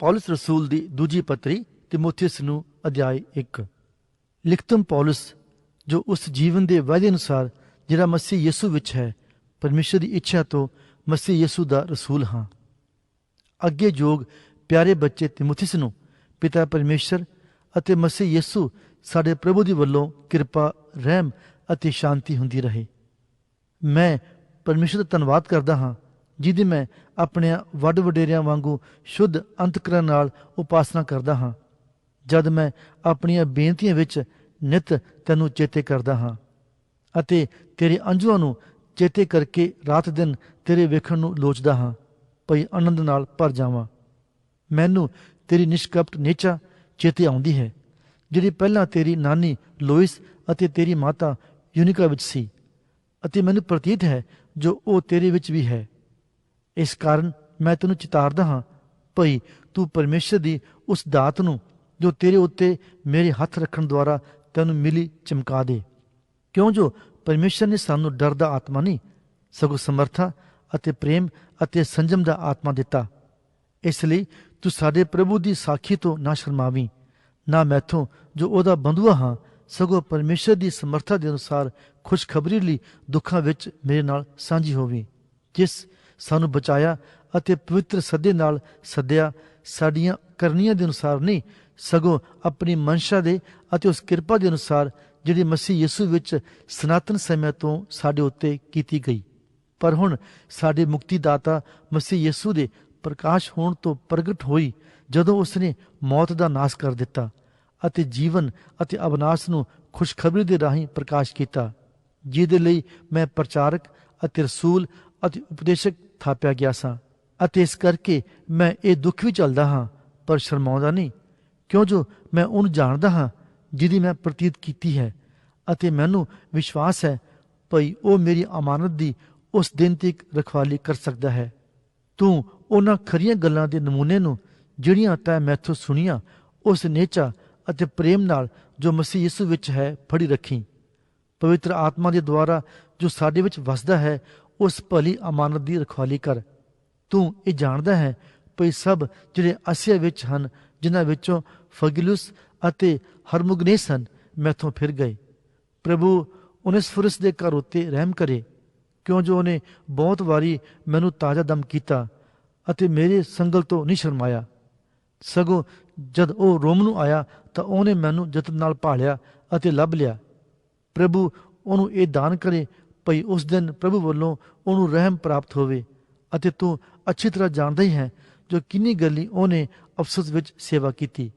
ਪੌਲਸ ਰਸੂਲ ਦੀ ਦੂਜੀ ਪੱਤਰੀ ਤਿਮੋਥੀਉਸ ਨੂੰ ਅਧਿਆਇ 1 ਲਿਖਤਮ ਪੌਲਸ ਜੋ ਉਸ ਜੀਵਨ ਦੇ ਵਾਅਦੇ ਅਨੁਸਾਰ ਜਿਹੜਾ ਮਸੀਹ ਯਿਸੂ ਵਿੱਚ ਹੈ ਪਰਮੇਸ਼ਰ ਦੀ ਇੱਛਾ ਤੋਂ ਮਸੀਹ ਯਿਸੂ ਦਾ ਰਸੂਲ ਹਾਂ ਅੱਗੇ ਜੋਗ ਪਿਆਰੇ ਬੱਚੇ ਤਿਮੋਥੀਸ ਨੂੰ ਪਿਤਾ ਪਰਮੇਸ਼ਰ ਅਤੇ ਮਸੀਹ ਯਿਸੂ ਸਾਡੇ ਪ੍ਰਭੂ ਦੀ ਵੱਲੋਂ ਕਿਰਪਾ ਰਹਿਮ ਅਤੇ ਸ਼ਾਂਤੀ ਹੁੰਦੀ ਰਹੇ ਮੈਂ ਪਰਮੇਸ਼ਰ ਦਾ ਧੰਨਵਾਦ ਕਰਦਾ ਹਾਂ ਜਿਹਦੀ ਮੈਂ ਆਪਣੇ ਵੱਡ ਵਡੇਰਿਆਂ ਵਾਂਗੂ ਸ਼ੁੱਧ ਅੰਤਕਰਨ ਨਾਲ ਉਪਾਸਨਾ ਕਰਦਾ ਹਾਂ, ਜਦ ਮੈਂ ਆਪਣੀਆਂ ਬੇਨਤੀਆਂ ਵਿੱਚ ਨਿਤ ਤੈਨੂੰ ਚੇਤੇ ਕਰਦਾ ਹਾਂ ਅਤੇ ਤੇਰੇ ਅੰਜੂਆਂ ਨੂੰ ਚੇਤੇ ਕਰਕੇ ਰਾਤ ਦਿਨ ਤੇਰੇ ਵੇਖਣ ਨੂੰ ਲੋਚਦਾ ਹਾਂ, ਭਈ ਆਨੰਦ ਨਾਲ ਭਰ ਜਾਵਾਂ। ਮੈਨੂੰ ਤੇਰੀ ਨਿਸ਼ਕਪਟ ਨੇਚਾ ਚੇਤੇ ਆਉਂਦੀ ਹੈ, ਜਿਹੜੀ ਪਹਿਲਾਂ ਤੇਰੀ ਨਾਨੀ ਲੋਇਸ ਅਤੇ ਤੇਰੀ ਮਾਤਾ ਯੂਨਿਕਾ ਵਿੱਚ ਸੀ ਅਤੇ ਮੈਨੂੰ ਪ੍ਰਤੀਤ ਹੈ ਜੋ ਉਹ ਤੇਰੇ ਵਿੱਚ ਵੀ ਹੈ। ਇਸ ਕਾਰਨ ਮੈਂ ਤੈਨੂੰ ਚਿਤਾਰਦਾ ਹਾਂ। ਭਈ ਤੂੰ ਪਰਮੇਸ਼ਰ ਦੀ ਉਸ ਦਾਤ ਨੂੰ, ਜੋ ਤੇਰੇ ਉੱਤੇ ਮੇਰੇ ਹੱਥ ਰੱਖਣ ਦੁਆਰਾ ਤੈਨੂੰ ਮਿਲੀ, ਚਮਕਾ ਦੇ। ਕਿਉਂ ਜੋ ਪਰਮੇਸ਼ਰ ਨੇ ਸਾਨੂੰ ਡਰ ਦਾ ਆਤਮਾ ਨਹੀਂ, ਸਗੋਂ ਸਮਰਥਾ ਅਤੇ ਪ੍ਰੇਮ ਅਤੇ ਸੰਜਮ ਦਾ ਆਤਮਾ ਦਿੱਤਾ। ਇਸ ਲਈ ਤੂੰ ਸਾਡੇ ਪ੍ਰਭੂ ਦੀ ਸਾਖੀ ਤੋਂ ਨਾ ਸ਼ਰਮਾਵੀਂ, ਨਾ ਮੈਥੋਂ ਜੋ ਉਹਦਾ ਬੰਧੂਆ ਹਾਂ, ਸਗੋਂ ਪਰਮੇਸ਼ਰ ਦੀ ਸਮਰਥਾ ਦੇ ਅਨੁਸਾਰ ਖੁਸ਼ਖਬਰੀ ਲਈ ਦੁੱਖਾਂ ਵਿੱਚ ਮੇਰੇ ਨਾਲ ਸਾਂਝੀ ਹੋਵੀਂ, ਜਿਸ ਸਾਨੂੰ ਬਚਾਇਆ ਅਤੇ ਪਵਿੱਤਰ ਸੱਦੇ ਨਾਲ ਸੱਦਿਆ। ਸਾਡੀਆਂ ਕਰਨੀਆਂ ਦੇ ਅਨੁਸਾਰ ਨਹੀਂ, ਸਗੋਂ ਆਪਣੀ ਮਨਸ਼ਾ ਦੇ ਅਤੇ ਉਸ ਕਿਰਪਾ ਦੇ ਅਨੁਸਾਰ ਜਿਹੜੀ ਮਸੀਹ ਯਿਸੂ ਵਿੱਚ ਸਨਾਤਨ ਸਮੇਂ ਤੋਂ ਸਾਡੇ ਉੱਤੇ ਕੀਤੀ ਗਈ। ਪਰ ਹੁਣ ਸਾਡੇ ਮੁਕਤੀ ਦਾਤਾ ਮਸੀਹ ਯਿਸੂ ਦੇ ਪ੍ਰਕਾਸ਼ ਹੋਣ ਤੋਂ ਪ੍ਰਗਟ ਹੋਈ ਜਦੋਂ ਉਸਨੇ ਮੌਤ ਦਾ ਨਾਸ਼ ਕਰ ਦਿੱਤਾ ਅਤੇ ਜੀਵਨ ਅਤੇ ਅਬਨਾਸ਼ ਨੂੰ ਖੁਸ਼ਖਬਰੀ ਦੇ ਰਾਹੀਂ ਪ੍ਰਕਾਸ਼ ਕੀਤਾ। ਜਿਹਦੇ ਲਈ ਮੈਂ ਪ੍ਰਚਾਰਕ ਅਤੇ ਰਸੂਲ ਅਤੇ ਉਪਦੇਸ਼ਕ ਥਾਪਿਆ ਗਿਆ ਸਾਂ ਅਤੇ ਇਸ ਕਰਕੇ ਮੈਂ ਇਹ ਦੁੱਖ ਵੀ ਚੱਲਦਾ ਹਾਂ, ਪਰ ਸ਼ਰਮਾਉਂਦਾ ਨਹੀਂ, ਕਿਉਂ ਜੋ ਮੈਂ ਉਹਨੂੰ ਜਾਣਦਾ ਹਾਂ ਜਿਹਦੀ ਮੈਂ ਪ੍ਰਤੀਤ ਕੀਤੀ ਹੈ ਅਤੇ ਮੈਨੂੰ ਵਿਸ਼ਵਾਸ ਹੈ ਭਈ ਉਹ ਮੇਰੀ ਅਮਾਨਤ ਦੀ ਉਸ ਦਿਨ ਤੱਕ ਰਖਵਾਲੀ ਕਰ ਸਕਦਾ ਹੈ। ਤੂੰ ਉਹਨਾਂ ਖਰੀਆਂ ਗੱਲਾਂ ਦੇ ਨਮੂਨੇ ਨੂੰ ਜਿਹੜੀਆਂ ਤੈਂ ਮੈਥੋਂ ਸੁਣੀਆਂ, ਉਸ ਨੇਚਾ ਅਤੇ ਪ੍ਰੇਮ ਨਾਲ ਜੋ ਮਸੀਹ ਯਿਸੂ ਵਿੱਚ ਹੈ, ਫੜੀ ਰੱਖੀ। ਪਵਿੱਤਰ ਆਤਮਾ ਦੇ ਦੁਆਰਾ ਜੋ ਸਾਡੇ ਵਿੱਚ ਵਸਦਾ ਹੈ ਉਸ ਭਲੀ ਅਮਾਨਤ ਦੀ ਰਖਵਾਲੀ ਕਰ। ਤੂੰ ਇਹ ਜਾਣਦਾ ਹੈ ਭਈ ਸਭ ਜਿਹੜੇ ਆਸਿਆ ਵਿੱਚ ਹਨ, ਜਿਨ੍ਹਾਂ ਵਿੱਚੋਂ ਫਗਿਲੁਸ ਅਤੇ ਹਰਮੁਗਨੇਸ ਹਨ, ਮੈਥੋਂ ਫਿਰ ਗਏ। ਪ੍ਰਭੂ ਉਨਿਸਫੁਰਸ ਦੇ ਘਰ ਉੱਤੇ ਰਹਿਮ ਕਰੇ। ਕਿਉਂ ਜੋ ਉਹਨੇ ਬਹੁਤ ਵਾਰੀ ਮੈਨੂੰ ਤਾਜ਼ਾ ਦਮ ਕੀਤਾ ਅਤੇ ਮੇਰੇ ਸੰਗਲ ਤੋਂ ਨਹੀਂ ਸ਼ਰਮਾਇਆ। ਸਗੋਂ ਜਦ ਉਹ ਰੋਮ ਨੂੰ ਆਇਆ ਤਾਂ ਉਹਨੇ ਮੈਨੂੰ ਯਤਨ ਨਾਲ ਭਾਲਿਆ ਅਤੇ ਲੱਭ ਲਿਆ। ਪ੍ਰਭੂ, ਉਹਨੂੰ ਇਹ ਦਾਨ ਕਰੇ ਭਈ ਉਸ ਦਿਨ ਪ੍ਰਭੂ ਵੱਲੋਂ ਉਹਨੂੰ ਰਹਿਮ ਪ੍ਰਾਪਤ ਹੋਵੇ ਅਤੇ ਤੂੰ ਅੱਛੀ ਤਰ੍ਹਾਂ ਜਾਣਦਾ ਹੀ ਹੈ ਜੋ ਕਿੰਨੀ ਗੱਲੀ ਉਹਨੇ ਅਫਸੋਸ ਵਿੱਚ ਸੇਵਾ ਕੀਤੀ।